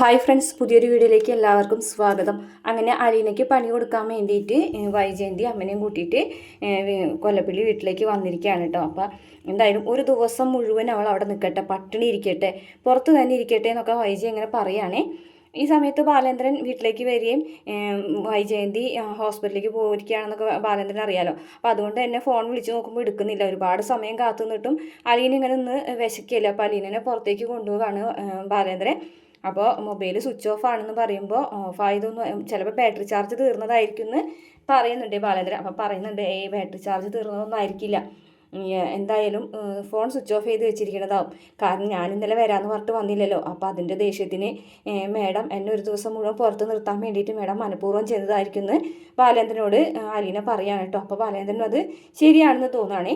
Hi friends പുതിയൊരു വീഡിയോയിലേക്ക് എല്ലാവർക്കും സ്വാഗതം. അങ്ങനെ അലീനയ്ക്ക് പണി കൊടുക്കാൻ വേണ്ടിയിട്ട് വൈജയന്തി അമ്മനെയും കൂട്ടിയിട്ട് കൊല്ലപ്പള്ളി വീട്ടിലേക്ക് വന്നിരിക്കുകയാണ് കേട്ടോ. അപ്പോൾ എന്തായാലും ഒരു ദിവസം മുഴുവൻ അവൾ അവിടെ നിൽക്കട്ടെ പട്ടിണി ഇരിക്കട്ടെ പുറത്ത് തന്നെ ഇരിക്കട്ടെ എന്നൊക്കെ വൈജി ഇങ്ങനെ പറയുകയാണേ ഈ സമയത്ത് ബാലേന്ദ്രൻ വീട്ടിലേക്ക് വരികയും വൈജയന്തി ഹോസ്പിറ്റലിലേക്ക് പോയിരിക്കുകയാണെന്നൊക്കെ ബാലേന്ദ്രൻ അറിയാലോ. അപ്പോൾ അതുകൊണ്ട് തന്നെ ഫോൺ വിളിച്ച് നോക്കുമ്പോൾ എടുക്കുന്നില്ല. ഒരുപാട് സമയം കാത്തു നിന്നിട്ടും അലീന ഇങ്ങനെ നിന്ന് വിശക്കില്ല അപ്പോൾ അലീനനെ പുറത്തേക്ക് കൊണ്ടുപോകാണ് ബാലേന്ദ്രൻ. അപ്പോൾ മൊബൈൽ സ്വിച്ച് ഓഫ് ആണെന്ന് പറയുമ്പോൾ ഓഫ് ആയതൊന്നും ചിലപ്പോൾ ബാറ്ററി ചാർജ് തീർന്നതായിരിക്കും എന്ന് പറയുന്നുണ്ട് ബാലേന്ദ്രൻ. അപ്പോൾ പറയുന്നുണ്ട് ഏ ബാറ്ററി ചാർജ് തീർന്നതൊന്നും ആയിരിക്കില്ല. എന്തായാലും ഫോൺ സ്വിച്ച് ഓഫ് ചെയ്ത് വെച്ചിരിക്കുന്നതാവും കാരണം ഞാൻ ഇന്നലെ വരാമെന്ന് പറഞ്ഞിട്ട് വന്നില്ലല്ലോ. അപ്പോൾ അതിന്റെ ദേഷ്യത്തിന് മാഡം എന്നെ ഒരു ദിവസം മുഴുവൻ പുറത്ത് നിർത്താൻ വേണ്ടിയിട്ട് മേഡം മനഃപൂർവം ചെയ്തതായിരിക്കും എന്ന് ബാലേന്ദ്രനോട് അലീന പറയാണ് കേട്ടോ. അപ്പോൾ ബാലേന്ദ്രനും അത് ശരിയാണെന്ന് തോന്നുകയാണേ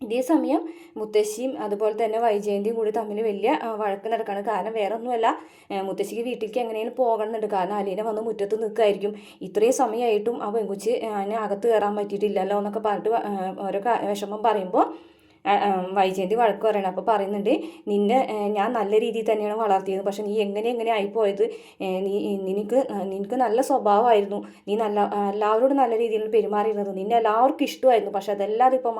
ഇതേ സമയം മുത്തശ്ശിയും അതുപോലെ തന്നെ വൈജയന്തിയും കൂടി തമ്മിൽ വലിയ വഴക്ക് നടക്കുകയാണ് കാരണം വേറെ ഒന്നുമല്ല മുത്തശ്ശിക്ക് വീട്ടിലേക്ക് എങ്ങനെയും പോകണമെന്നുണ്ട് കാരണം അലീന വന്ന് മുറ്റത്ത് നിൽക്കുമായിരിക്കും ഇത്രയും സമയമായിട്ടും ആ പെൺകുച്ചി അതിന് അകത്ത് കയറാൻ പറ്റിയിട്ടില്ലല്ലോ എന്നൊക്കെ പറഞ്ഞിട്ട് ഓരോ വിഷമം പറയുമ്പോൾ വൈജയന്തി വഴക്ക് പറയണം. അപ്പോൾ പറയുന്നുണ്ട് നിന്നെ ഞാൻ നല്ല രീതിയിൽ തന്നെയാണ് വളർത്തിയത്. പക്ഷെ നീ എങ്ങനെ എങ്ങനെ ആയിപ്പോയത് നീ നിനക്ക് നിനക്ക് നല്ല സ്വഭാവമായിരുന്നു. നീ നല്ല എല്ലാവരോടും നല്ല രീതിയിൽ പെരുമാറിയിരുന്നത്. നിന്നെ എല്ലാവർക്കും ഇഷ്ടമായിരുന്നു. പക്ഷെ അതെല്ലാം ഇപ്പോൾ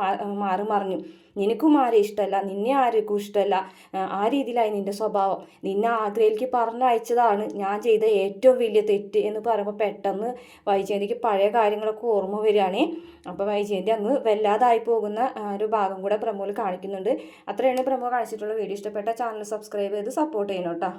മാറി മറിഞ്ഞു. നിനക്കും ആരെ ഇഷ്ടമല്ല? നിന്നെ ആർക്കും ഇഷ്ടമല്ല. ആ, ആ രീതിയിലായി നിന്റെ സ്വഭാവം. നിന്നെ ആഗ്രയിലേക്ക് പറഞ്ഞയച്ചതാണ് ഞാൻ ചെയ്ത ഏറ്റവും വലിയ തെറ്റ് എന്ന് പറയുമ്പോൾ പെട്ടെന്ന് വൈജയന്തിക്ക് പഴയ കാര്യങ്ങളൊക്കെ ഓർമ്മ വരികയാണേ. അപ്പോൾ വൈജയന്തി അങ്ങ് വല്ലാതായി പോകുന്ന ഒരു ഭാഗം കൂടെ പ്രമോയിൽ കാണിക്കുന്നുണ്ട്. അത്രയാണ് പ്രമോ കാണിച്ചിട്ടുള്ള വീഡിയോ. ഇഷ്ടപ്പെട്ട ചാനൽ സബ്സ്ക്രൈബ് ചെയ്ത് സപ്പോർട്ട് ചെയ്യണം കേട്ടോ